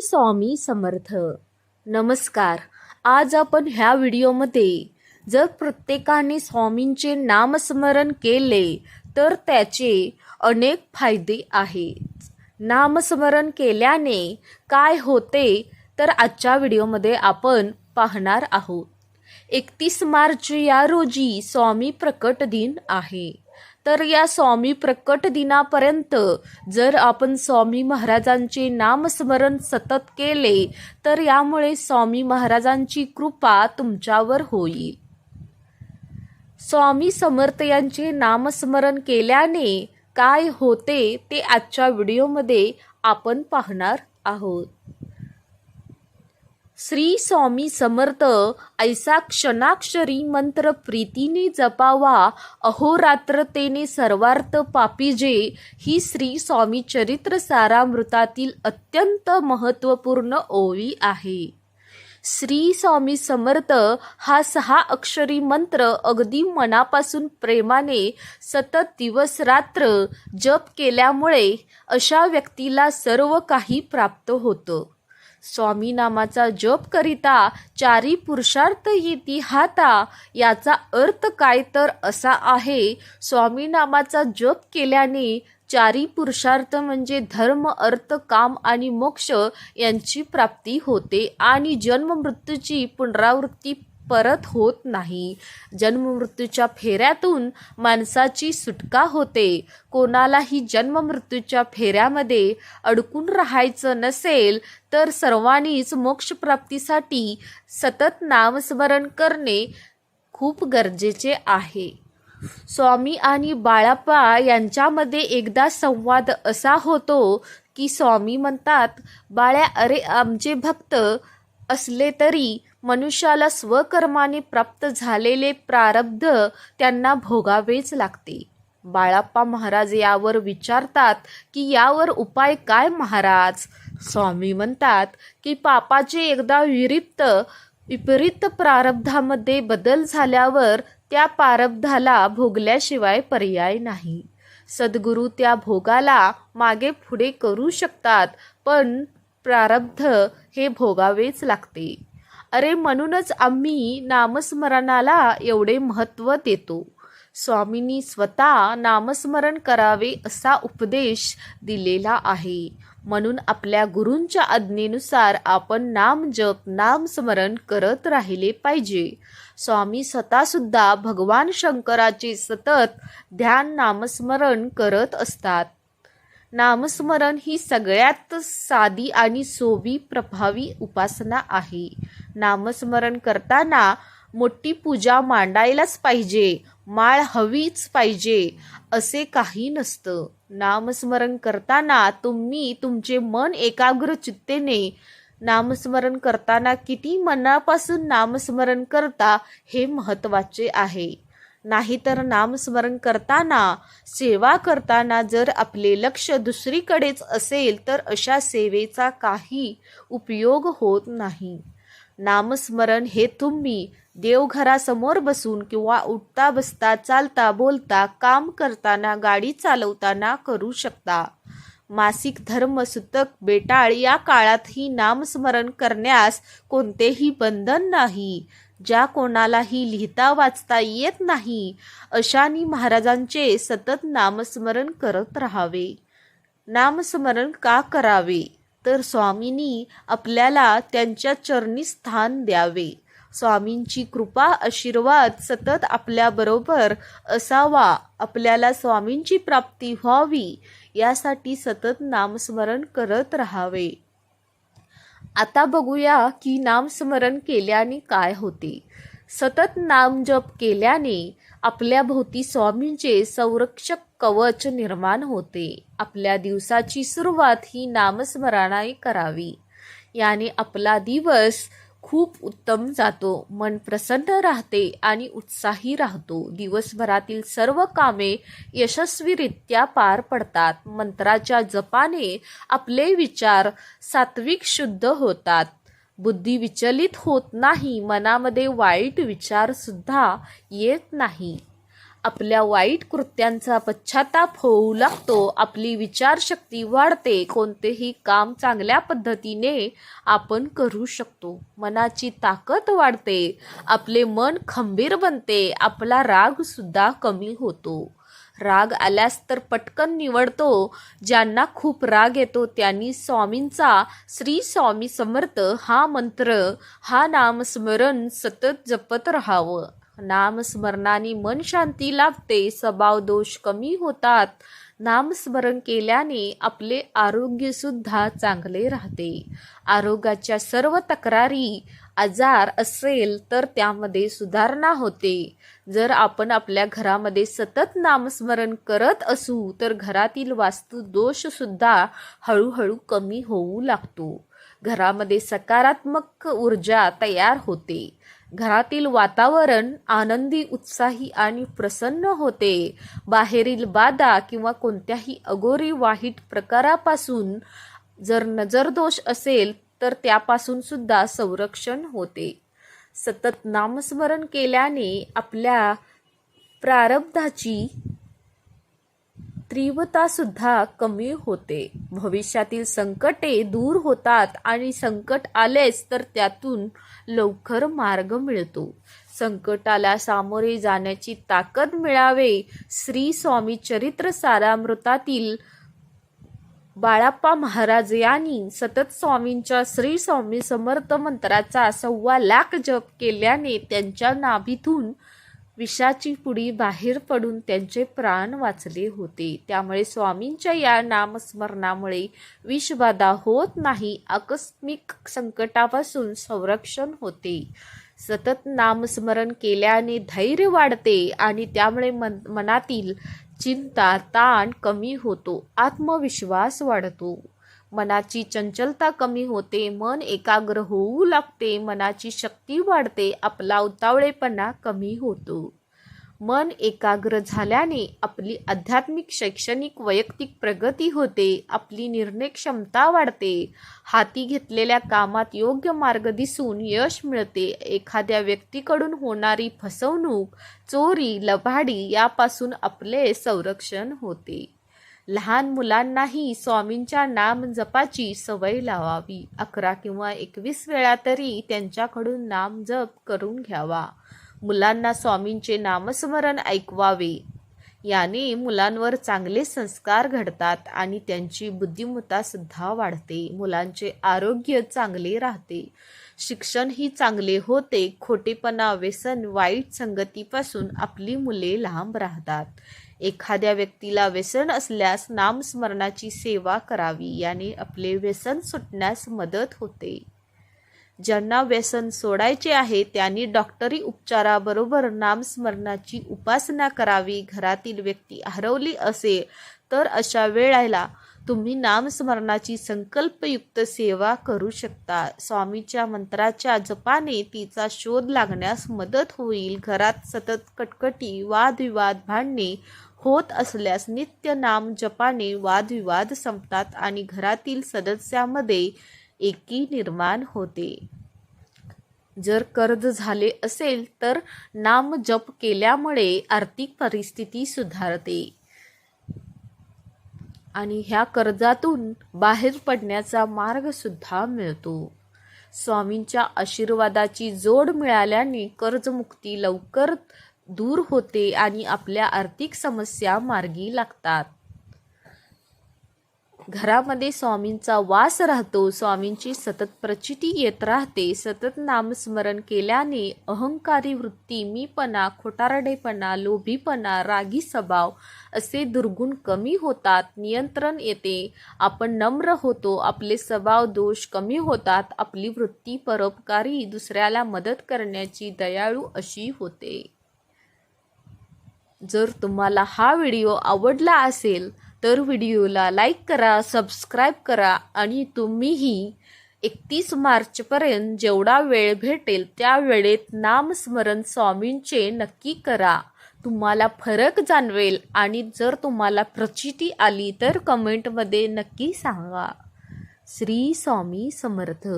स्वामी समर्थ. नमस्कार. आज आपण ह्या व्हिडिओमध्ये जर प्रत्येकाने स्वामींचे नामस्मरण केले तर त्याचे अनेक फायदे आहेत. नामस्मरण केल्याने काय होते तर आजच्या व्हिडिओमध्ये आपण पाहणार आहोत. एकतीस मार्च या रोजी स्वामी प्रकट दिन आहे. तर या स्वामी प्रकट दिनापर्यंत जर आपण स्वामी महाराजांचे नामस्मरण सतत केले तर यामुळे स्वामी महाराजांची कृपा तुमच्यावर होईल. स्वामी समर्थ यांचे नामस्मरण केल्याने काय होते ते आजच्या व्हिडिओमध्ये आपण पाहणार आहोत. श्री स्वामी समर्थ ऐसा क्षणाक्षरी मंत्र प्रीतीने जपावा. अहोरात्रतेने सर्वार्थ पापीजे. ही श्री स्वामी चरित्र सारामृतातील अत्यंत महत्त्वपूर्ण ओवी आहे. श्री स्वामी समर्थ हा सहा अक्षरी मंत्र अगदी मनापासून प्रेमाने सतत दिवस रात्र जप केल्यामुळे अशा व्यक्तीला सर्व काही प्राप्त होतं. स्वामी नामाचा जप करिता चारी पुरुषार्थ येती हाता याचा अर्थ काय तर असा आहे. स्वामी नामाचा जप केल्याने चारी पुरुषार्थ म्हणजे धर्म अर्थ काम आणि मोक्ष यांची प्राप्ती होते आणि जन्म मृत्यूची पुनरावृत्ती परत होत नाही. जन्ममृत्यूच्या फेऱ्यातून माणसाची सुटका होते. कोणालाही जन्ममृत्यूच्या फेऱ्यामध्ये अडकून राहायचं नसेल तर सर्वांनीच मोक्षप्राप्तीसाठी सतत नामस्मरण करणे खूप गरजेचे आहे. स्वामी आणि बाळाप्पा यांच्यामध्ये एकदा संवाद असा होतो की स्वामी म्हणतात बाळ्या अरे आमचे भक्त असले तरी मनुष्याला स्वकर्माने प्राप्त झालेले प्रारब्ध त्यांना भोगावेच लागते. बाळाप्पा महाराज यावर विचारतात की यावर उपाय काय महाराज? स्वामी म्हणतात की पापाचे एकदा विरिक्त विपरीत प्रारब्धामध्ये बदल झाल्यावर त्या प्रारब्धाला भोगल्याशिवाय पर्याय नाही. सद्गुरू त्या भोगाला मागे पुढे करू शकतात पण प्रारब्ध हे भोगावेच लागते. अरे म्हणूनच आम्ही नामस्मरणाला एवढे महत्त्व देतो. स्वामींनी स्वतः नामस्मरण करावे असा उपदेश दिलेला आहे. म्हणून आपल्या गुरूंच्या आज्ञेनुसार आपण नाम जप नामस्मरण करत राहिले पाहिजे. स्वामी स्वतःसुद्धा भगवान शंकराचे सतत ध्यान नामस्मरण करत असतात. नामस्मरण ही सगळ्यात साधी आणि सोबी प्रभावी उपासना आहे. नामस्मरण करताना मोठी पूजा मांडायलाच पाहिजे माळ हवीच पाहिजे असे काही नसतं. नामस्मरण करताना तुम्ही तुमचे मन एकाग्र चित्तेने नामस्मरण करताना किती मनापासून नामस्मरण करता हे महत्त्वाचे आहे. नाहीतर नामस्मरण करताना सेवा करताना जर आपले लक्ष दुसरीकडेच असेल तर अशा सेवेचा काही उपयोग होत नाही. नामस्मरण हे तुम्ही देवघरासमोर बसून किंवा उठता बसता चालता बोलता काम करताना गाडी चालवताना करू शकता. मासिक धर्म सुतक बेटाळ या काळातही नामस्मरण करण्यास कोणतेही बंधन नाही. ज्या कोणालाही लिहिता वाचता येत नाही अशानी महाराजांचे सतत नामस्मरण करत राहावे. नामस्मरण का करावे? तर स्वामींनी आपल्याला त्यांच्या चरणी स्थान द्यावे. स्वामींची कृपा आशीर्वाद सतत आपल्याबरोबर असावा. आपल्याला स्वामींची प्राप्ती व्हावी यासाठी सतत नामस्मरण करत राहावे. आता बघूया की नामस्मरण केल्याने काय होते. सतत नाम जप केल्याने आपल्या भोवती स्वामींचे संरक्षक कवच निर्माण होते. आपल्या दिवसाची सुरुवात ही नामस्मरणाने करावी. याने आपला दिवस खूप उत्तम जातो. मन प्रसन्न राहते आणि उत्साही राहतो. दिवसभरातील सर्व कामे यशस्वीरित्या पार पडतात. मंत्राच्या जपाने आपले विचार सात्विक शुद्ध होतात. बुद्धी विचलित होत नाही मनामध्ये वाईट विचार सुद्धा येत नाही. आपल्या वाईट कृत्यांचा पश्चाताप होऊ लागतो आपली विचारशक्ती वाढते कोणतेही काम चांगल्या पद्धतीने आपण करू शकतो. मनाची ताकद वाढते आपले मन खंबीर बनते आपला राग सुद्धा कमी होतो. राग आल्यास तर पटकन निवडतो. ज्यांना खूप राग येतो त्यांनी स्वामींचा श्री स्वामी समर्थ हा मंत्र हा नामस्मरण सतत जपत राहावं. नामस्मरणाने मन शांती लाभते. स्वभाव दोष कमी होतात. नामस्मरण केल्याने आपले आरोग्यसुद्धा चांगले राहते. आरोग्याच्या सर्व तक्रारी आजार असेल तर त्यामध्ये सुधारणा होते. जर आपण आपल्या घरामध्ये सतत नामस्मरण करत असू तर घरातील वास्तू दोषसुद्धा हळूहळू कमी होऊ लागतो. घरामध्ये सकारात्मक ऊर्जा तयार होते. घरातील वातावरण आनंदी उत्साही आणि प्रसन्न होते. बाहेरील बाधा किंवा कोणत्याही अगोरी वाईट प्रकारापासून जर नजरदोष असेल तर त्यापासून सुद्धा संरक्षण होते. सतत नामस्मरण केल्याने आपल्या प्रारब्धाची तीव्रता सुद्धा कमी होते. भविष्यातील संकटे दूर होतात आणि संकट आलेच तर त्यातून लवकर मार्ग मिळतो. संकटाला सामोरे जाण्याची ताकद मिळावे श्री स्वामी चरित्र सारामृतातील बाळाप्पा महाराज यांनी सतत स्वामींच्या श्री स्वामी समर्थ मंत्राचा सव्वा लाख जप केल्याने त्यांच्या नाभीतून विषाची पुडी बाहेर पडून त्यांचे प्राण वाचले होते. त्यामुळे स्वामींच्या या नामस्मरणामुळे विषबाधा होत नाही आकस्मिक संकटापासून संरक्षण होते. सतत नामस्मरण केल्याने धैर्य वाढते आणि त्यामुळे मन मनातील चिंता ताण कमी होतो आत्मविश्वास वाढतो. मनाची चंचलता कमी होते मन एकाग्र होऊ लागते मनाची शक्ती वाढते आपला उतावळेपणा कमी होतो. मन एकाग्र झाल्याने आपली आध्यात्मिक शैक्षणिक वैयक्तिक प्रगती होते आपली निर्णय क्षमता वाढते. हाती घेतलेल्या कामात योग्य मार्ग दिसून यश मिळते. एखाद्या व्यक्तीकडून होणारी फसवणूक चोरी लबाडी यापासून आपले संरक्षण होते. लहान मुलांनाही स्वामींच्या नाम जपाची सवय लावावी. अकरा किंवा एकवीस वेळा तरी त्यांच्याकडून नाम जप करून घ्यावा. मुलांना स्वामींचे नामस्मरण ऐकवावे. याने मुलांवर चांगले संस्कार घडतात आणि त्यांची बुद्धिमत्ता सुद्धा वाढते. मुलांचे आरोग्य चांगले राहते. शिक्षण ही चांगले होते. खोटेपणा व्यसन वाईट संगतीपासून आपली मुले लांब राहतात. एखाद्या व्यक्तीला व्यसन असल्यास नामस्मरणाची सेवा करावी. याने आपले व्यसन सुटण्यास मदत होते. ज्यांना व्यसन सोडायचे आहे त्यांनी डॉक्टरी उपचाराबरोबर नामस्मरणाची उपासना करावी. घरातील व्यक्ती हरवली असेल तर अशा वेळेला तुम्ही नामस्मरणाची संकल्पयुक्त सेवा करू शकता. स्वामीच्या मंत्राच्या जपाने तिचा शोध लागण्यास मदत होईल. घरात सतत कटकटी वादविवाद भांडणे होत असल्यास नित्य नाम जपाने वादविवाद संपतात आणि घरातील सदस्यामध्ये एकी निर्माण होते. जर कर्ज झाले असेल तर नाम जप केल्यामुळे आर्थिक परिस्थिती सुधारते. आणि ह्या कर्जातून बाहेर पडण्याचा मार्ग सुद्धा मिळतो. स्वामींच्या आशीर्वादाची जोड मिळाल्याने कर्जमुक्ती लवकर दूर होते आणि आपल्या आर्थिक समस्या मार्गी लागतात. घरामध्ये स्वामींचा वास राहतो स्वामींची सतत प्रचिती येत राहते. सतत नामस्मरण केल्याने अहंकारी वृत्ती मीपणा खोटारडेपणा लोभीपणा रागी स्वभाव असे दुर्गुण कमी होतात नियंत्रण येते. आपण नम्र होतो आपले स्वभाव दोष कमी होतात आपली वृत्ती परोपकारी दुसऱ्याला मदत करण्याची दयाळू अशी होते. जर तुम्हाला हा व्हिडिओ आवडला असेल तर व्हिडिओला लाईक करा सबस्क्राईब करा आणि तुम्हीही एकतीस मार्चपर्यंत जेवढा वेळ भेटेल त्या वेळेत नामस्मरण स्वामींचे नक्की करा. तुम्हाला फरक जाणवेल आणि जर तुम्हाला प्रचिती आली तर कमेंटमध्ये नक्की सांगा. श्री स्वामी समर्थ.